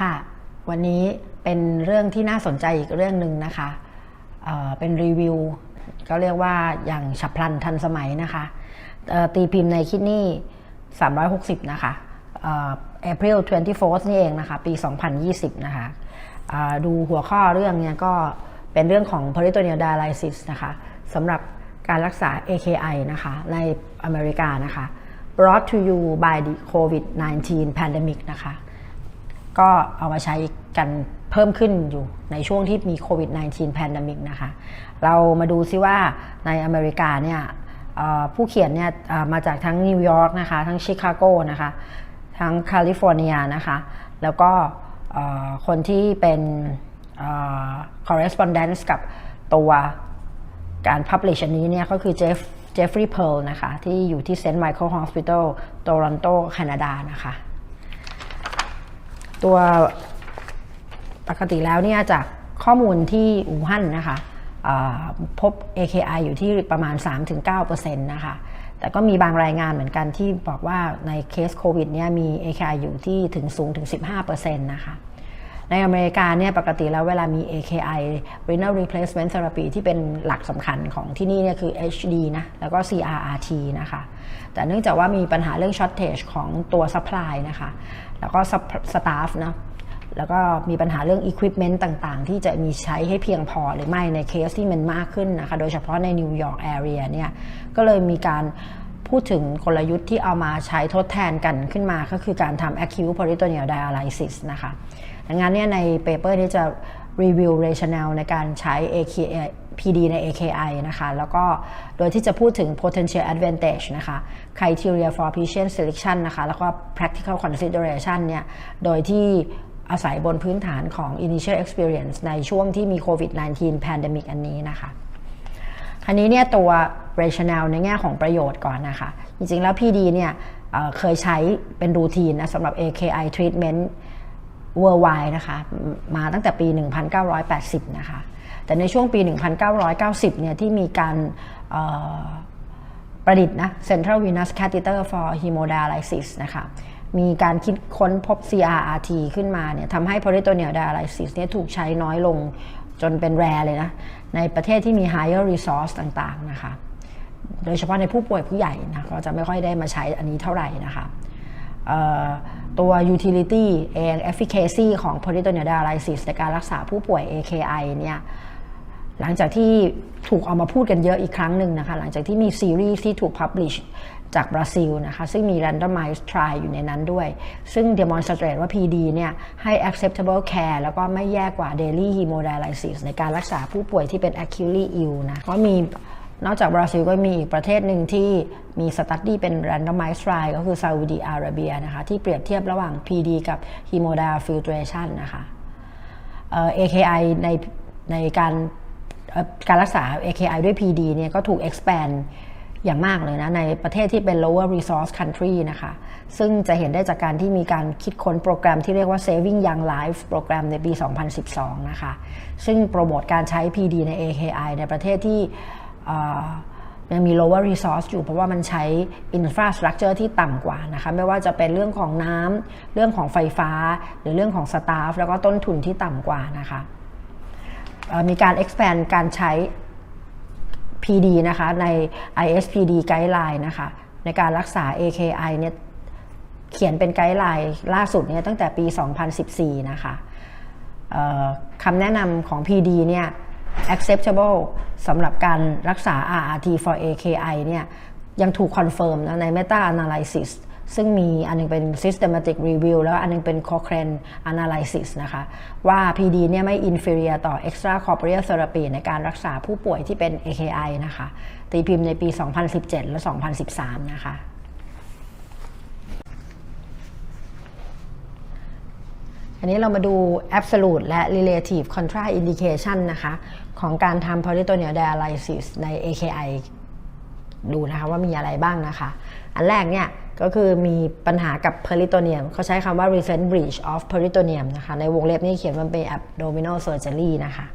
ค่ะ วันนี้เป็นเรื่องที่น่าสนใจอีกเรื่องหนึ่งนะคะเเป็นรีวิวก็เรียกว่าอย่างฉับพลันทันสมัยนะคะตีพิมพ์ในคิดนี่ 360 นะคะเอ่อ April 24 นี่เองนะคะ ปี 2020 นะคะดูหัวข้อเรื่องเนี้ยก็เป็นเรื่องของ peritoneal dialysis นะคะสำหรับการรักษา AKI นะคะในอเมริกานะคะ brought to you by the COVID-19 pandemic นะคะ ก็เอามาใช้กันเพิ่มขึ้นอยู่ในช่วงที่มีโควิด -19 pandemic นะคะ เรามาดูซิว่าในอเมริกาเนี่ยผู้เขียนเนี่ยมาจากทั้งนิวยอร์กนะคะ ทั้งชิคาโกนะคะ ทั้งแคลิฟอร์เนียนะคะ แล้วก็คนที่เป็น correspondence กับตัวการ publish อันนี้เนี่ยก็คือเจฟเจฟฟรีย์เพลนะคะ ที่อยู่ที่เซนต์ไมเคิล Hospital โตรอนโตแคนาดานะคะ ตัวปกติแล้วเนี่ยจากข้อมูลที่อู่ฮั่นนะคะพบ AKI อยู่ที่ประมาณ 3-9%นะคะแต่ก็มีบางรายงานเหมือนกันที่บอกว่าในเคสโควิดเนี่ยมี AKI อยู่ที่ถึงสูงถึง 15%นะคะในอเมริกาเนี่ยปกติแล้วเวลามี AKI renal replacement therapy ที่เป็นหลักสำคัญของที่นี่เนี่ยคือ HD นะแล้วก็ CRRT นะคะแต่เนื่องจากว่ามีปัญหาเรื่อง shortage ของตัว supply นะคะ แล้วก็ staff นะแล้วก็มีปัญหาเรื่อง equipment ต่างๆ ที่จะมีใช้ให้เพียงพอหรือไม่ในเคสที่มันมากขึ้นนะคะโดยเฉพาะในนิวยอร์กแอเรียเนี่ยก็เลยมีการพูดถึงกลยุทธ์ที่เอามาใช้ทดแทนกันขึ้นมา ก็คือการทำ acute peritoneal dialysis นะคะดังนั้นเนี่ยในเปเปอร์นี้จะรีวิว rationale ในการใช้ AKI PD ใน AKI นะคะ แล้วก็โดยที่จะพูดถึง potential advantage นะคะ criteria for patient selection นะคะ แล้วก็ practical consideration เนี่ย โดยที่อาศัยบนพื้นฐานของ initial experience ในช่วงที่มี COVID-19 pandemic อันนี้นะคะคราวนี้เนี่ยตัว rationale ในแง่ของประโยชน์ก่อนนะคะ จริงๆแล้ว PD เนี่ยเเคยใช้เป็นรูทีนนะสำหรับ AKI treatment worldwide นะคะ มาตั้งแต่ปี 1980 นะคะ แต่ในช่วงปี 1990 เนี่ยที่มีการประดิษฐ์นะ Central Venous Catheter for Hemodialysis นะคะมีการคิดค้นพบ CRRT ขึ้นมาเนี่ยทำให้ peritoneal dialysis เนี่ยถูกใช้น้อยลงจนเป็นแรเลยนะ ในประเทศที่มี higher resource ต่างๆนะคะ โดยเฉพาะในผู้ป่วยผู้ใหญ่นะก็จะไม่ค่อยได้มาใช้อันนี้เท่าไหร่นะคะตัว utility เอง efficacy ของ peritoneal dialysis ในการรักษาผู้ป่วย AKI เนี่ย หลังจากที่ถูกเอามาพูดกันเยอะอีกครั้งหนึ่งนะคะ หลังจากที่มีซีรีส์ที่ถูก publish จากบราซิลนะคะ ซึ่งมี randomized trial อยู่ในนั้นด้วย ซึ่ง demonstrate ว่า PD เนี่ย ให้ acceptable care แล้วก็ไม่แย่กว่า daily hemodialysis ในการรักษาผู้ป่วยที่เป็น acutely ill นะก็มีนอกจากบราซิลก็มีอีกประเทศหนึ่งที่มีสตัดดี้เป็น randomized trial ก็คือซาอุดีอาระเบียนะคะ ที่เปรียบเทียบระหว่าง PD กับ hemodiafiltration นะคะ AKI ในในการ การรักษา AKI ด้วย PD เนี่ยก็ถูก expand อย่างมากเลยนะ ในประเทศที่เป็น lower resource country นะคะ ซึ่งจะเห็นได้จากการที่มีการคิดค้นโปรแกรมที่เรียกว่า Saving Young Life โปรแกรมในปี 2012 นะคะ ซึ่งโปรโมทการใช้ PD ใน AKI ในประเทศที่ยังมี lower resource อยู่เพราะว่ามันใช้ infrastructure ที่ต่ำกว่านะคะ ไม่ว่าจะเป็นเรื่องของน้ำเรื่องของไฟฟ้า หรือเรื่องของ staff แล้วก็ต้นทุนที่ต่ำกว่านะคะ มีการ expand การใช้ PD นะคะใน ISPD guideline นะคะในการรักษา AKI เนี่ยเขียนเป็นไกด์ไลน์ล่าสุดเนี่ยตั้งแต่ปี 2014 นะคะเอ่อคำแนะนำของ PD เนี่ย acceptable สำหรับการรักษา RRT for AKI เนี่ยยังถูกคอนเฟิร์มนะใน meta analysis ซึ่งมีอันหนึงเป็น systematic review แล้วอันหนึงเป็น Cochrane analysis นะคะ ว่า PD เนี่ยไม่ inferior ต่อ extracorporeal therapy ในการรักษาผู้ป่วยที่เป็น AKI นะคะ ตีพิมพ์ในปี 2017 และ 2013 นะคะอันนี้เรามาดู absolute และ relative contraindication นะคะ ของการทำ peritoneal dialysis ใน AKI ดูนะคะว่ามีอะไรบ้างนะคะ อันแรกเนี่ย ก็คือมีปัญหากับ peritoneum เขาใช้คำว่า recent breach of peritoneum นะคะในวงเล็บนี่เขียนว่าเป็น abdominal surgery นะคะ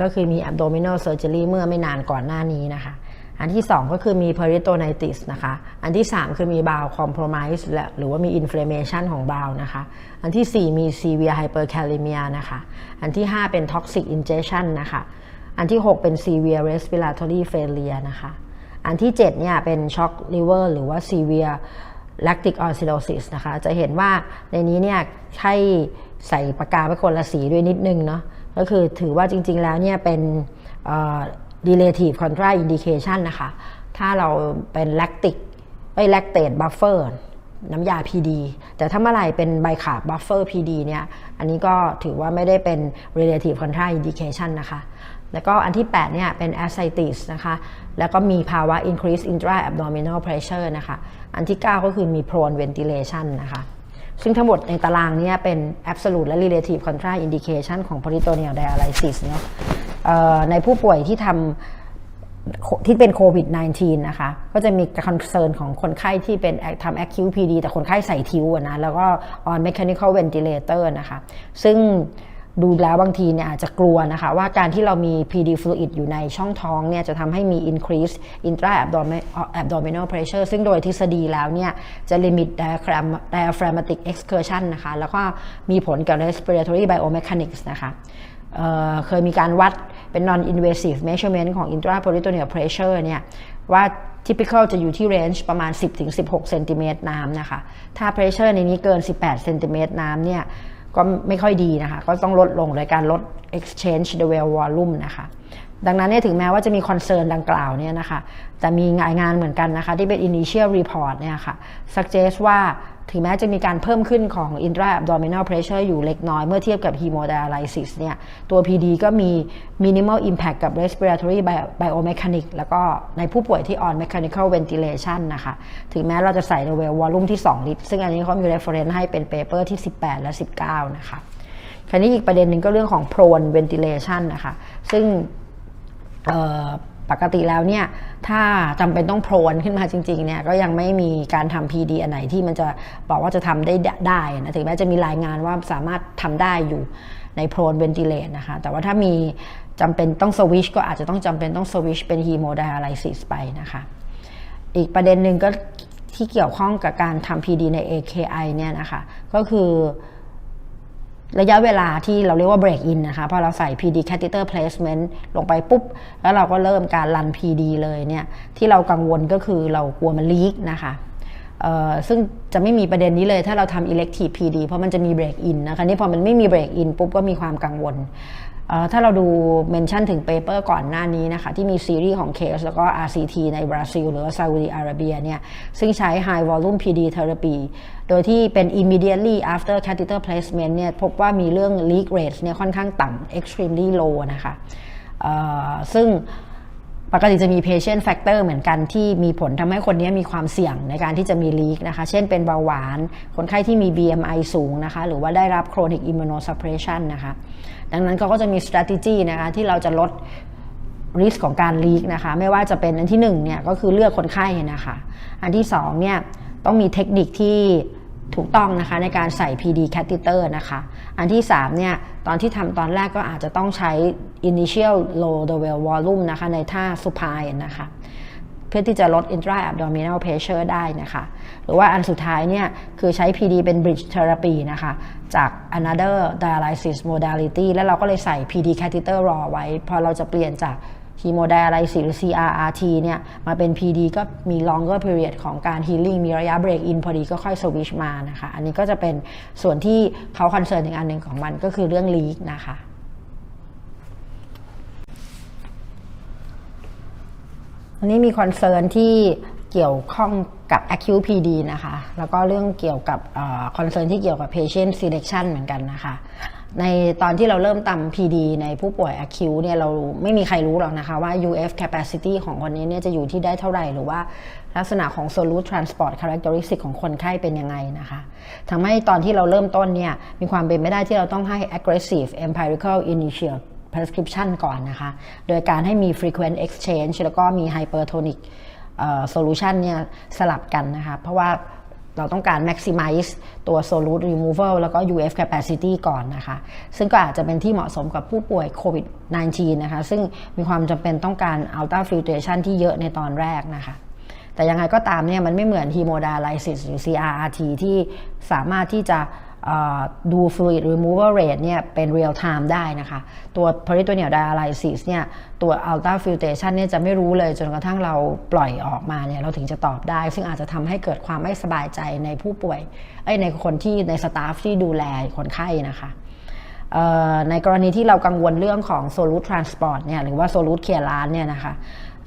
ก็คือมี abdominal surgery เมื่อไม่นานก่อนหน้านี้นะคะ อันที่ 2 ก็คือมี peritonitis นะคะ อันที่ 3 คือมี bowel compromise และหรือว่ามี inflammation ของ bowel นะคะ อันที่ 4 มี severe hyperkalemia นะคะ อันที่ 5 เป็น toxic ingestion นะคะ อันที่ 6 เป็น severe respiratory failure นะคะ อันที่7เนี่ยเป็น shock liver หรือว่า severe lactic acidosis นะคะ จะเห็นว่าในนี้เนี่ยให้ใส่ปากกาไปคนละสีด้วยนิดนึงเนาะก็คือถือว่าจริง ๆ แล้วเนี่ยเป็น relative contraindication นะคะ ถ้าเราเป็น lactic ไอ้ lactate buffer น้ำยา PD แต่ถ้าเมื่อไหร่เป็นไบคาบ buffer PD เนี่ย อันนี้ก็ถือว่าไม่ได้เป็น relative contraindication นะคะ แล้วก็อันที่ 8 เนี่ย เป็น ascites นะคะ แล้วก็มีภาวะ increase intra-abdominal pressure นะคะ อันที่ 9 ก็คือมี prone ventilation นะคะ ซึ่งทั้งหมดในตารางนี้เป็น absolute และ relative contraindication ของ peritoneal dialysis เนาะในผู้ป่วยที่ทำที่เป็นโควิด -19 นะคะ ก็จะมีคอนเซิร์นของคนไข้ที่เป็นทำ acute PD แต่คนไข้ใส่ทิวนะ แล้วก็ on mechanical ventilator นะคะ ซึ่ง ดูแล้วบางทีเนี่ยอาจจะกลัวนะคะ ว่าการที่เรามี PD fluid อยู่ในช่องท้องเนี่ยจะทำให้มี increase intra abdominal pressure ซึ่งโดยทฤษฎีแล้วเนี่ยจะ limit diaphragmatic excursion นะคะ แล้วก็มีผลกับ respiratory biomechanics นะคะเเคยมีการวัดเป็น non invasive measurement ของ intra peritoneal pressure เนี่ยว่า typical จะอยู่ที่ range ประมาณ 10-16เซนติเมตรน้ำนะคะ ถ้า pressure ในนี้เกิน 18เซนติเมตรน้ำเนี่ย ก็ไม่ค่อยดีนะคะ ก็ต้องลดลงโดยการลด exchange the well volume นะคะ ดังนั้นเนี่ยถึงแม้ว่าจะมีคอนเซิร์นดังกล่าวเนี่ยนะคะ แต่มีรายงานเหมือนกันนะคะ ที่เป็น initial report เนี่ยค่ะ suggest ว่า ถึงแม้จะมีการเพิ่มขึ้นของ intra abdominal pressure อยู่เล็กน้อยเมื่อเทียบกับ hemodialysis เนี่ย ตัว PD ก็มี minimal impact กับ respiratory biomechanic แล้วก็ในผู้ป่วยที่ on mechanical ventilation นะคะ ถึงแม้เราจะใส่ level volume ที่ 2 ลิตร ซึ่งอันนี้เขามี reference ให้เป็น paper ที่ 18 และ 19 นะคะ คราวนี้อีกประเด็นหนึ่งก็เรื่องของ prone ventilation นะคะ ซึ่ง ปกติแล้วเนี่ยถ้าจำเป็นต้องโพรนขึ้นมาจริงๆเนี่ยก็ยังไม่มีการทำ PD อันไหนที่มันจะบอกว่าจะทำได้ได้นะถึงแม้จะมีรายงานว่าสามารถทำได้อยู่ในโพรนเวนติเลตนะคะแต่ว่าถ้ามีจำเป็นต้องสวิชก็อาจจะต้องจำเป็นต้องสวิชเป็นฮีโมไดอะไลซิสไปนะคะอีกประเด็นหนึ่งก็ที่เกี่ยวข้องกับการทำ PD ใน AKI เนี่ยนะคะก็คือ ระยะเวลาที่เราเรียกว่า break in นะคะพอเราใส่ PD catheter placement ลงไปปุ๊บ แล้วเราก็เริ่มการรัน PD เลยเนี่ยที่เรากังวลก็คือเรากลัวมันลีกนะคะซึ่งจะไม่มีประเด็นนี้เลยถ้าเราทำ elective PD เพราะมันจะมี break in นะคะนี่พอมันไม่มี break in ปุ๊บก็มีความกังวล ถ้าเราดูเมนชั่นถึงเปเปอร์ก่อนหน้านี้นะคะที่มีซีรีส์ของเคสแล้วก็ RCT ในบราซิล หรือว่าซาอุดีอาระเบียเนี่ยซึ่งใช้ high volume PD therapy โดยที่เป็น immediately after catheter placement เนี่ยพบว่ามีเรื่อง leak rate เนี่ยค่อนข้างต่ำ extremely low นะคะซึ่ง ปกติจะมี patient factor เหมือนกันที่มีผลทำให้คนนี้มีความเสี่ยงในการที่จะมี leak นะคะ เช่นเป็นเบาหวาน คนไข้ที่มี BMI สูงนะคะ หรือว่าได้รับ chronic immunosuppression นะคะ ดังนั้นเขาก็จะมี strategy นะคะที่เราจะลด risk ของการ leak นะคะ ไม่ว่าจะเป็นอันที่1เนี่ยก็คือเลือกคนไข้นะคะ อันที่2เนี่ยต้องมีเทคนิคที่ ถูกต้องนะคะในการใส่ PD catheter นะคะ อันที่3เนี่ยตอนที่ทำตอนแรกก็อาจจะต้องใช้ initial low the well volume นะคะในท่า supine นะคะเพื่อที่จะลด intra abdominal pressure ได้นะคะ หรือว่าอันสุดท้ายเนี่ยคือใช้ PD เป็น bridge therapy นะคะจาก another dialysis modality แล้วเราก็เลยใส่ PD catheter รอไว้ พอเราจะเปลี่ยนจาก ฮีโมไดอะไลซิสหรือ CRRT เนี่ยมาเป็น PD ก็มี longer period ของการ healing มีระยะ break in พอดีก็ค่อย switch มานะคะ อันนี้ก็จะเป็นส่วนที่เขาคอนเซิร์นอีกอันหนึ่งของมันก็คือเรื่อง leak นะคะอันนี้มีคอนเซิร์นที่เกี่ยวข้องกับ acute PD นะคะ แล้วก็เรื่องเกี่ยวกับคอนเซิร์นที่เกี่ยวกับ patient selection เหมือนกันนะคะ ในตอนที่เราเริ่มตำ PD ในผู้ป่วย acute เนี่ยเราไม่มีใครรู้หรอกนะคะว่า UF capacity ของคนนี้เนี่ยจะอยู่ที่ได้เท่าไหร่ หรือว่าลักษณะของ solute transport characteristic ของคนไข้เป็นยังไงนะคะทำให้ตอนที่เราเริ่มต้นเนี่ยมีความเป็นไม่ได้ที่เราต้องให้ aggressive empirical initial prescription ก่อนนะคะ โดยการให้มี frequent exchange แล้วก็มี hypertonic solution เนี่ยสลับกันนะคะ เพราะว่า เราต้องการ maximize ตัว solute removal แล้วก็ UF capacity ก่อนนะคะ ซึ่งก็อาจจะเป็นที่เหมาะสมกับผู้ป่วยโควิด -19 นะคะ ซึ่งมีความจำเป็นต้องการ ultra filtration ที่เยอะในตอนแรกนะคะ แต่ยังไงก็ตามเนี่ยมันไม่เหมือน hemodialysis หรือ CRRT ที่สามารถที่จะ ดู fluid removal rate เนี่ยเป็น real time ได้นะคะ ตัว peritoneal dialysis เนี่ยตัว ultra filtration เนี่ยจะไม่รู้เลยจนกระทั่งเราปล่อยออกมาเนี่ยเราถึงจะตอบได้ ซึ่งอาจจะทำให้เกิดความไม่สบายใจในผู้ป่วยในคนที่ในสตาฟที่ดูแลคนไข้นะคะในกรณีที่เรากังวลเรื่องของ solute transport เนี่ยหรือว่า solute clearance เนี่ยนะคะ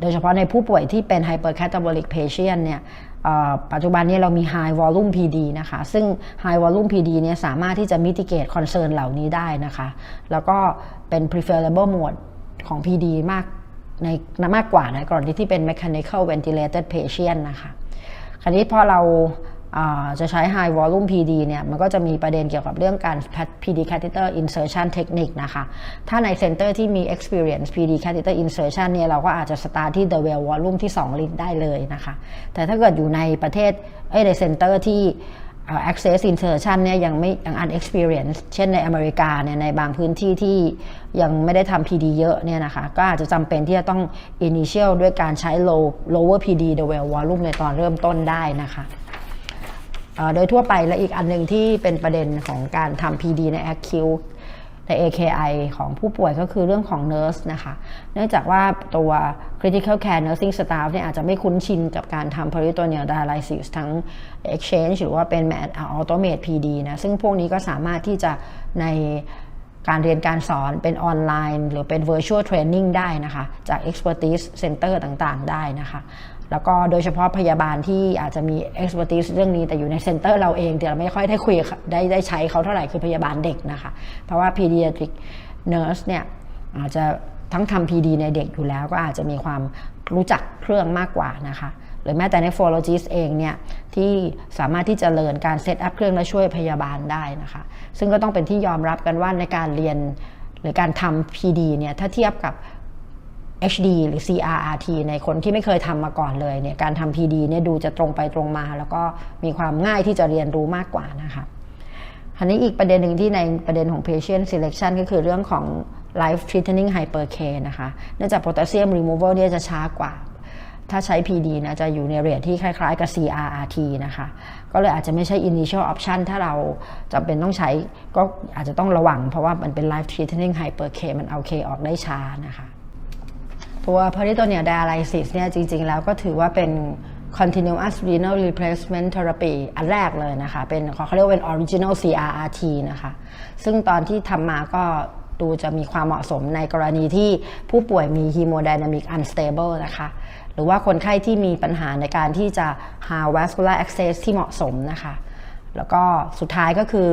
โดยเฉพาะในผู้ป่วยที่เป็น hypercatabolic patient เนี่ย ปัจจุบันนี้เรามี high volume PD นะคะ ซึ่ง high volume PD เนี่ยสามารถที่จะ mitigate concern เหล่านี้ได้นะคะ แล้วก็เป็น preferable mode ของ PD มากในมากกว่าในกรณีที่เป็น mechanical ventilated patient นะคะ คราวนี้พอเรา จะใช้ high volume PD เนี่ยมันก็จะมีประเด็นเกี่ยวกับเรื่องการ PD catheter insertion technique นะคะ ถ้าในเซ็นเตอร์ที่มี experience PD catheter insertion เนี่ยเราก็อาจจะ start ที่ the well volume ที่ 2 ลิตรได้เลยนะคะ แต่ถ้าเกิดอยู่ในประเทศเอ้ในเซ็นเตอร์ที่ access insertion เนี่ยยังไม่ยัง unexperienced เช่นในอเมริกาเนี่ยในบางพื้นที่ที่ยังไม่ได้ทำ PD เยอะเนี่ยนะคะ ก็อาจจะจำเป็นที่จะต้อง initial ด้วยการใช้ low lower PD the well volume ในตอนเริ่มต้นได้นะคะ โดยทั่วไปและอีกอันหนึ่งที่เป็นประเด็นของการทำ PD ใน acute ใน AKI ของผู้ป่วยก็คือเรื่องของ nurse นะคะ เนื่องจากว่าตัว critical care nursing staff เนี่ยอาจจะไม่คุ้นชินกับการทำ peritoneal dialysis ทั้ง exchange หรือว่าเป็น automate PD นะ ซึ่งพวกนี้ก็สามารถที่จะในการเรียนการสอนเป็นออนไลน์ หรือเป็น virtual training ได้นะคะ จาก expertise center ต่างๆ ได้นะคะ แล้วก็โดยเฉพาะพยาบาลที่อาจจะมี expertise เรื่องนี้แต่อยู่ในเซ็นเตอร์เราเองแต่เราไม่ค่อยได้คุยได้ได้ใช้เขาเท่าไหร่คือพยาบาลเด็กนะคะ เพราะว่า pediatric nurse เนี่ยอาจจะทั้งทำ PD ในเด็กอยู่แล้วก็อาจจะมีความรู้จักเครื่องมากกว่านะคะหรือแม้แต่ nephrologist เองเนี่ยที่สามารถที่จะเรียนการเซตอัพเครื่องและช่วยพยาบาลได้นะคะ ซึ่งก็ต้องเป็นที่ยอมรับกันว่าในการเรียนหรือการทำ PD เนี่ยถ้าเทียบกับ HD หรือ CRRT ในคนที่ไม่เคยทำมาก่อนเลยเนี่ยการทำ PD เนี่ยดูจะตรงไปตรงมา แล้วก็มีความง่ายที่จะเรียนรู้มากกว่านะคะอันนี้อีกประเด็นหนึ่งที่ในประเด็นของ patient selection ก็คือเรื่องของ life threatening hyper K นะคะ เนื่องจาก potassium removal เนี่ยจะช้ากว่า ถ้าใช้ PD นะจะอยู่ในเรทที่คล้ายๆกับ CRRT นะคะ ก็เลยอาจจะไม่ใช่ initial option ถ้าเราจำเป็นต้องใช้ก็อาจจะต้องระวังเพราะว่ามันเป็น life threatening hyper K มันเอา K ออกได้ช้านะคะ ตัว peritoneal dialysis เนี่ยจริง ๆ แล้วก็ถือว่าเป็น continuous renal replacement therapy อันแรกเลยนะคะ เป็นเขาเรียกว่าเป็น original CRRT นะคะ ซึ่งตอนที่ทำมาก็ดูจะมีความเหมาะสมในกรณีที่ผู้ป่วยมี hemodynamic unstable นะคะ หรือว่าคนไข้ที่มีปัญหาในการที่จะ หา vascular access ที่เหมาะสมนะคะ แล้วก็สุดท้ายก็คือ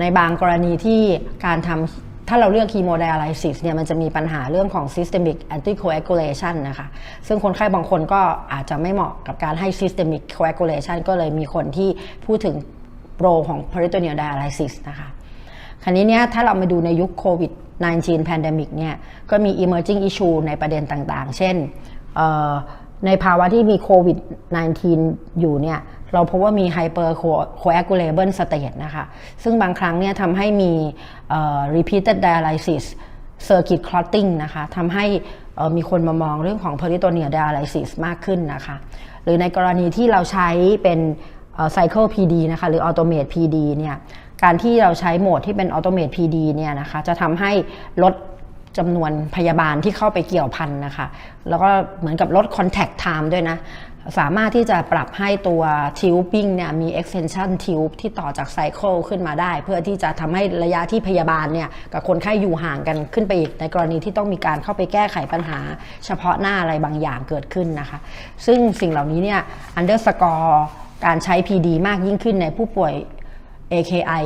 ในบางกรณีที่การทำ ถ้าเราเลือก hemodialysis เนี่ยมันจะมีปัญหาเรื่องของ systemic anticoagulation นะคะ ซึ่งคนไข้บางคนก็อาจจะไม่เหมาะกับการให้ systemic coagulation ก็เลยมีคนที่พูดถึงโปรของ peritoneal dialysis นะคะคราวนี้เนี่ยถ้าเรามาดูในยุคโควิด 19 pandemic เนี่ยก็มี emerging issue ในประเด็นต่างๆ เช่น ในภาวะที่มีโควิด 19 อยู่เนี่ยเราพบว่ามี hyper coagulable state นะคะซึ่งบางครั้งเนี่ยทำให้มี repeated dialysis circuit clotting นะคะทำให้มีคนมามองเรื่องของ peritoneal dialysis มากขึ้นนะคะหรือในกรณีที่เราใช้เป็น cycle PD นะคะหรือ automate PD เนี่ยการที่เราใช้โหมดที่เป็น automate PD เนี่ยนะคะจะทำให้ลด จำนวนพยาบาลที่เข้าไปเกี่ยวพันนะคะ แล้วก็เหมือนกับลด contact time ด้วยนะ สามารถที่จะปรับให้ตัวทิวปิ้งเนี่ยมี extension tube ที่ต่อจากไซเคิลขึ้นมาได้ เพื่อที่จะทำให้ระยะที่พยาบาลเนี่ยกับคนไข้อยู่ห่างกันขึ้นไปอีก ในกรณีที่ต้องมีการเข้าไปแก้ไขปัญหา เฉพาะหน้าอะไรบางอย่างเกิดขึ้นนะคะ ซึ่งสิ่งเหล่านี้เนี่ย underscore การใช้ PD มากยิ่งขึ้นในผู้ป่วย AKI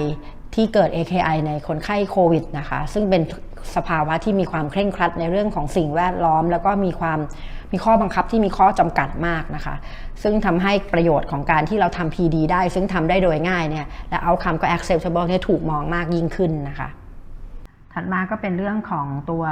ที่เกิด AKI ในคนไข้โควิดนะคะ ซึ่งเป็น สภาวะที่มีความเคร่งครัดในเรื่องของสิ่งแวดล้อม แล้วก็มีความมีข้อบังคับที่มีข้อจำกัดมากนะคะ ซึ่งทำให้ประโยชน์ของการที่เราทำ PD ได้ ซึ่งทำได้โดยง่ายเนี่ยและเอาคำก็ acceptable เนี่ยถูกมองมากยิ่งขึ้นนะคะ ถัดมาก็เป็นเรื่องของตัว